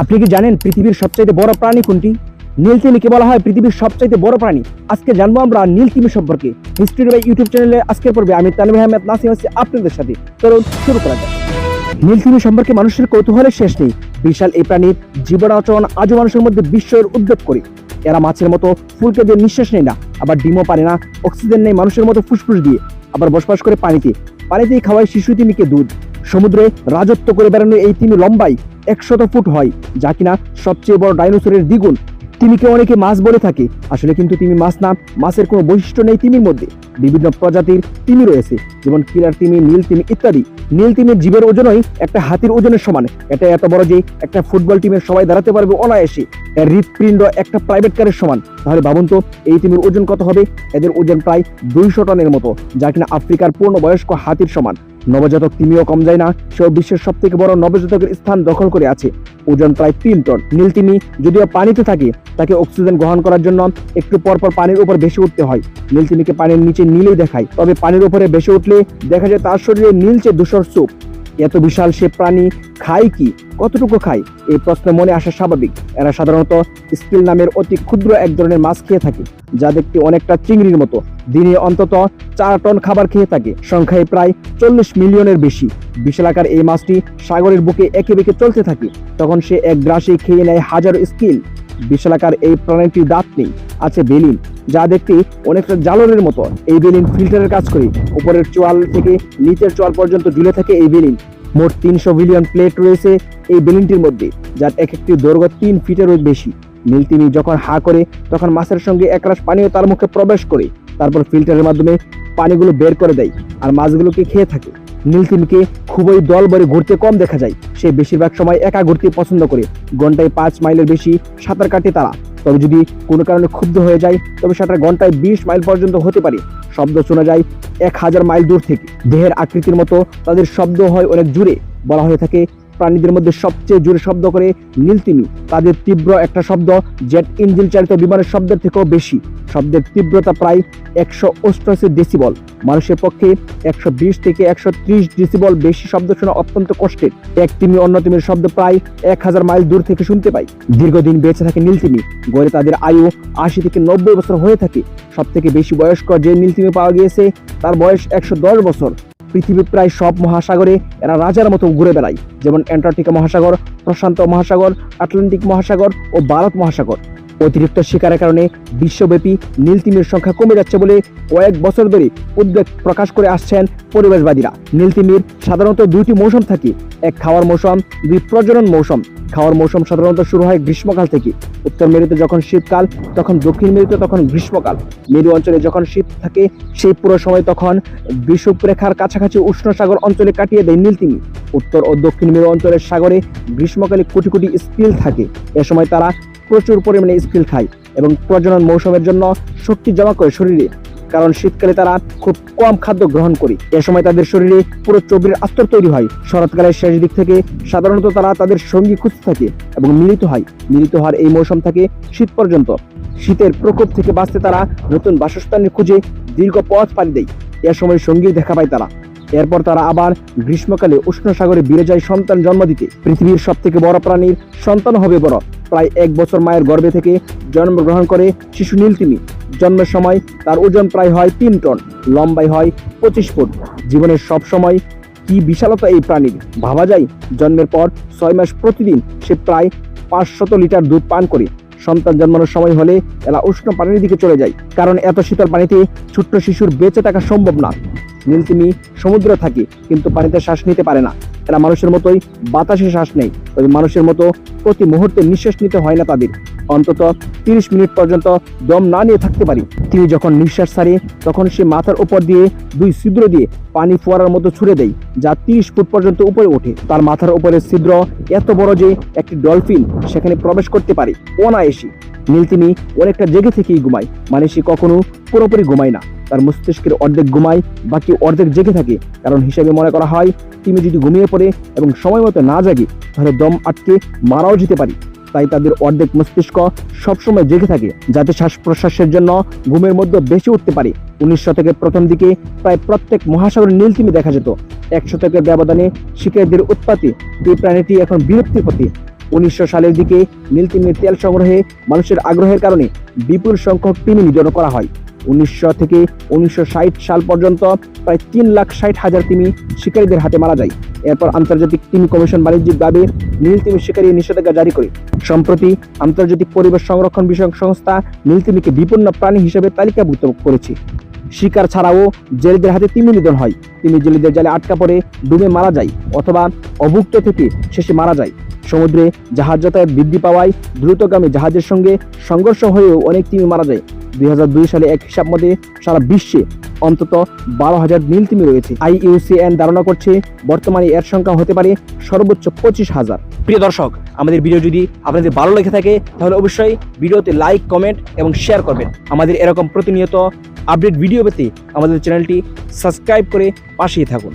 আপনি কি জানেন পৃথিবীর সবচাইতে বড় প্রাণী কোনটি? নীলতিমিকে বলা হয় পৃথিবীর সবচাইতে বড় প্রাণী। আজকে জানব আমরা নীলতিমি সম্পর্কে। হিস্ট্রি বাই ইউটিউব চ্যানেলে আজকের পর্বে আমি তানভীর আহমেদ নাসিম আছি আপনাদের সাথে। চলুন শুরু করা যাক। নীলতিমি সম্পর্কে মানুষের কৌতূহলের শেষ নেই। বিশাল এই প্রাণীর জীবন আচরণ আজও মানুষের মধ্যে বিস্ময়ের উদ্বেগ করে। এরা মাছের মতো ফুলকে দিয়ে নিঃশ্বাস নেয় না, আবার ডিমও পারে না, অক্সিজেন নেই মানুষের মতো ফুসফুস দিয়ে। আবার বসবাস করে পানিতে। পানিতেই খাওয়ায় শিশু তিমিকে দুধ। সমুদ্রে রাজত্ব করে বেড়ানো এই তিমি লম্বাই একশত ফুট হয়, যা কিনা সবচেয়ে বড় ডাইনোসরের দ্বিগুণ। তিমিকে অনেকে মাছ বলে থাকে, আসলে কিন্তু তিমি মাছ না, মাছের কোনো বৈশিষ্ট্য নেই তিমির মধ্যে। বিভিন্ন প্রজাতির তিমি রয়েছে, যেমন কিলার তিমি, নীল তিমি ইত্যাদি। নীল তিমির জীবের ওজনই একটা হাতির ওজনের সমান। এটা এত বড় যে একটা ফুটবল টিমের সবাই দাঁড়াতে পারবে অনায়াসে। এর হৃৎপিণ্ড একটা প্রাইভেট কারের সমান। তাহলে ভাবুন তো, এই তিমির ওজন কত হবে? এদের ওজন প্রায় দুইশো টনের মতো, যা কিনা আফ্রিকার পূর্ণবয়স্ক হাতির সমান। নবজাতক তিমিও কম যায় না, সেও বিশ্বের সব থেকে বড় নবজাতকের স্থান দখল করে আছে। ওজন প্রায় তিন টন। নীল তিমি যদিও পানিতে থাকে, তাকে অক্সিজেন গ্রহণ করার জন্য একটু পরপর পর পানির উপর বেশি উঠতে হয়। নীল তিমিকে পানির নিচে নীলই দেখায়, তবে পানির উপরে বেশি উঠলে দেখা যায় তার শরীরে নীলচে ধূসর চোখ এত বিশাল সে প্রাণী খায় কি? কতটুকু খায়? এই প্রশ্ন মনে আসা স্বাভাবিক। এরা সাধারণত স্কিল নামের অতি ক্ষুদ্র এক ধরনের মাছ খেয়ে থাকে, যা দেখতে অনেকটা চিংড়ির মতো। দিনে অন্তত চার টন খাবার খেয়ে থাকে, সংখ্যায় প্রায় চল্লিশ মিলিয়নের বেশি। বিশালাকার এই মাছটি সাগরের বুকে একে বেঁকে চলতে থাকে, তখন সে এক গ্রাসে খেয়ে নেয় হাজারো স্কিল বিশালাকার এই প্রাণীটির দাঁত নেই, আছে বেলিন যা দেখতে অনেকটা জালরের মতো। এই বেলিন ফিল্টারের কাজ করে। উপরের চোয়াল থেকে নিচের চোয়াল পর্যন্ত ঝুলে থাকে এই বেলিন মোট তিনশো বিলিয়ন প্লেট রয়েছে এই বেলিনটির মধ্যে, যার এক একটি দৈর্ঘ্য তিন ফিটেরও বেশি। নীলতিমি যখন হা করে, তখন মাছের সঙ্গে একরাশ পানিও তার মুখে প্রবেশ করে। তারপর ফিল্টারের মাধ্যমে পানিগুলো বের করে দেয়, আর মাছগুলোকে খেয়ে থাকে। নীলতিমিকে খুবই দল বলে ঘুরতে কম দেখা যায়। সে বেশিরভাগ সময় একা ঘুরতে পছন্দ করে। ঘন্টায় পাঁচ মাইলের বেশি সাঁতার কাটে তারা। তবে যদি কোনো কারণে ক্ষুব্ধ হয়ে যায়, তবে সেটা ঘন্টায় বিশ মাইল পর্যন্ত হতে পারে। শব্দ শোনা যায় এক হাজার মাইল দূর থেকে। দেহের আকৃতির মতো তাদের শব্দ হয় অনেক জুড়ে। বলা হয়ে থাকে প্রাণীদের মধ্যে সবচেয়ে জোরে শব্দ করে নীলতিমি। তাদের তীব্র একটা শব্দ, জেট ইঞ্জিন চালিত বিমানের শব্দের থেকেও বেশি। শব্দের তীব্রতা প্রায় একশো অষ্টআশি ডেসিবল। মানুষের পক্ষে একশো বিশ থেকে একশো ত্রিশ ডেসিবল বেশি শব্দ শোনা অত্যন্ত কষ্টের। এক তিমি অন্য তিমির শব্দ প্রায় এক হাজার মাইল দূর থেকে শুনতে পাই দীর্ঘদিন বেঁচে থাকে নীলতিমি। গড়ে তাদের আয়ু আশি থেকে নব্বই বছর হয়ে থাকে। সব থেকে বেশি বয়স্ক যে নীলতিমি পাওয়া গিয়েছে, তার বয়স একশো দশ বছর। পৃথিবীর প্রায় সব মহাসাগরে এরা রাজার মতো ঘুরে বেড়ায়, যেমন অ্যান্টার্কটিকা মহাসাগর, প্রশান্ত মহাসাগর, আটলান্টিক মহাসাগর ও ভারত মহাসাগর। অতিরিক্ত শিকারের কারণে বিশ্বব্যাপী নীলতিমির সংখ্যা কমে যাচ্ছে বলে কয়েক বছর ধরে উদ্বেগ প্রকাশ করে আসছেন পরিবেশবাদীরা। নীলতিমির সাধারণত দুইটি মৌসুম থাকে, এক খাওয়ার মৌসুম, দুই প্রজনন মৌসুম। খাওয়ার মৌসুম সাধারণত শুরু হয় গ্রীষ্মকাল থেকে। উত্তর মেরুতে যখন শীতকাল, তখন দক্ষিণ মেরুতে তখন গ্রীষ্মকাল। মেরু অঞ্চলে যখন শীত থাকে, সেই পুরো সময় তখন বিষুবরেখার কাছাকাছি উষ্ণ সাগর অঞ্চলে কাটিয়ে দেয় নীলতিমি উত্তর ও দক্ষিণ মেরু অঞ্চলের সাগরে গ্রীষ্মকালে কোটি কোটি স্কিল থাকে। এ সময় তারা প্রচুর পরিমাণে স্কিল খায় এবং প্রজনন মৌসুমের জন্য শক্তি জমা করে শরীরে, কারণ শীতকালে তারা খুব কম খাদ্য গ্রহণ করে। এ সময় তাদের শরীরে পুরো চর্বির আস্তর তৈরি হয়। শরৎকালের শেষ দিক থেকে সাধারণত তারা তাদের সঙ্গী খুঁজতে থাকে এবং মিলিত হয়। মিলিত হওয়ার এই মৌসুম থাকে শীত পর্যন্ত। শীতের প্রকোপ থেকে বাঁচতে তারা নতুন বাসস্থানের খুঁজে দীর্ঘ পথ পাড়ি দেয়। এ সময় সঙ্গী দেখা পায় তারা। এরপর তারা আবার গ্রীষ্মকালে উষ্ণ সাগরে বিরে যায় সন্তান জন্ম দিতে। পৃথিবীর সব থেকে বড় প্রাণীর সন্তান হবে বড়। প্রায় এক বছর মায়ের গর্ভে থেকে জন্মগ্রহণ করে শিশু নীলতিমি। জন্মের সময় তার ওজন প্রায় হয় তিন টন, লম্বাই হয় পঁচিশ ফুট। জীবনের সব সময় কি বিশালতা এই প্রাণীর? ভাবা যায়, জন্মের পর ছয় মাস প্রতিদিন সে প্রায় পাঁচশত লিটার দুধ পান করে। সন্তান জন্মানোর সময় হলে এরা উষ্ণ পানির দিকে চলে যায়। কারণ এত শীতল পানিতে ছোট্ট শিশুর বেঁচে থাকা সম্ভব না। নীলতিমি সমুদ্রে থাকে, কিন্তু পানিতে শ্বাস নিতে পারে না। এরা মানুষের মতোই বাতাসে শ্বাস নেয়, তবে মানুষের মতো প্রতি মুহূর্তে নিঃশ্বাস নিতে হয় না তাদের। অন্তত তিরিশ মিনিট পর্যন্ত দম না নিয়ে থাকতে পারি। তিনি যখন নিঃশ্বাস ছাড়ে, তখন সে মাথার উপর দিয়ে দুই ছিদ্র দিয়ে পানি ফোয়ারার মতো ছুড়ে দেয়, যা তিরিশ ফুট পর্যন্ত উপরে ওঠে। তার মাথার উপরের ছিদ্র এত বড় যে একটি ডলফিন সেখানে প্রবেশ করতে পারে, অনায়াসী। নীলতিমি অনেকটা জেগে থেকেই ঘুমায়। মানে সে কখনো পুরোপুরি ঘুমায় না। তার মস্তিষ্কের অর্ধেক ঘুমায়, বাকি অর্ধেক জেগে থাকে। কারণ হিসেবে মনে করা হয় তিনি যদি ঘুমিয়ে পড়ে এবং সময় মতো না জাগে, তাহলে দম আটকে মারাও যেতে পারি। তাই তাদের অর্ধেক মস্তিষ্ক সবসময় জেগে থাকে, যাতে শ্বাস প্রশ্বাসের জন্য ঘুমের মধ্যে বেশি উঠতে পারে। উনিশ শতকের প্রথম দিকে প্রায় প্রত্যেক মহাসাগরের নীলতিমি দেখা যেত। এক শতকের ব্যবধানে শিকারীদের উৎপাতে এই প্রাণীটি এখন বিলুপ্তির পথে উনিশশো সালের দিকে নীল তিমির তেল সংগ্রহে মানুষের আগ্রহের কারণে বিপুল সংখ্যক তিমি নিধন করা হয়। উনিশশো থেকে উনিশশো ষাট সাল পর্যন্ত প্রায় তিন লাখ ষাট হাজার তিমি শিকারীদের হাতে মারা যায়। এরপর আন্তর্জাতিক তিমি কমিশন বাণিজ্যিকভাবে নীল তিমি শিকারী নিষেধাজ্ঞা জারি করে। সম্প্রতি আন্তর্জাতিক পরিবেশ সংরক্ষণ বিষয়ক সংস্থা নীলতিমিকে বিপন্ন প্রাণী হিসেবে তালিকাভুক্ত করেছে। শিকার ছাড়াও জেলেদের হাতে তিমি নিধন হয়। তিমি জেলেদের জালে আটকা পড়ে ডুবে মারা যায় অথবা অভুক্ত থেকে শেষে মারা যায়। সমুদ্রে জাহাজ যাতায়াত বৃদ্ধি পাওয়ায় দ্রুতগামী জাহাজের সঙ্গে সংঘর্ষ হয়েও অনেক তিমি মারা যায়। দুই হাজার দুই সালে এক হিসাব মতে সারা বিশ্বে অন্তত বারো হাজার নীল তিমি রয়েছে। আই আইইউসিএন ধারণা করছে বর্তমানে এর সংখ্যা হতে পারে সর্বোচ্চ পঁচিশ হাজার। প্রিয় দর্শক, আমাদের ভিডিও যদি আপনাদের ভালো লেগে থাকে, তাহলে অবশ্যই ভিডিওতে লাইক, কমেন্ট এবং শেয়ার করবেন। আমাদের এরকম প্রতিনিয়ত আপডেট ভিডিও পেতে আমাদের চ্যানেলটি সাবস্ক্রাইব করে পাশেই থাকুন।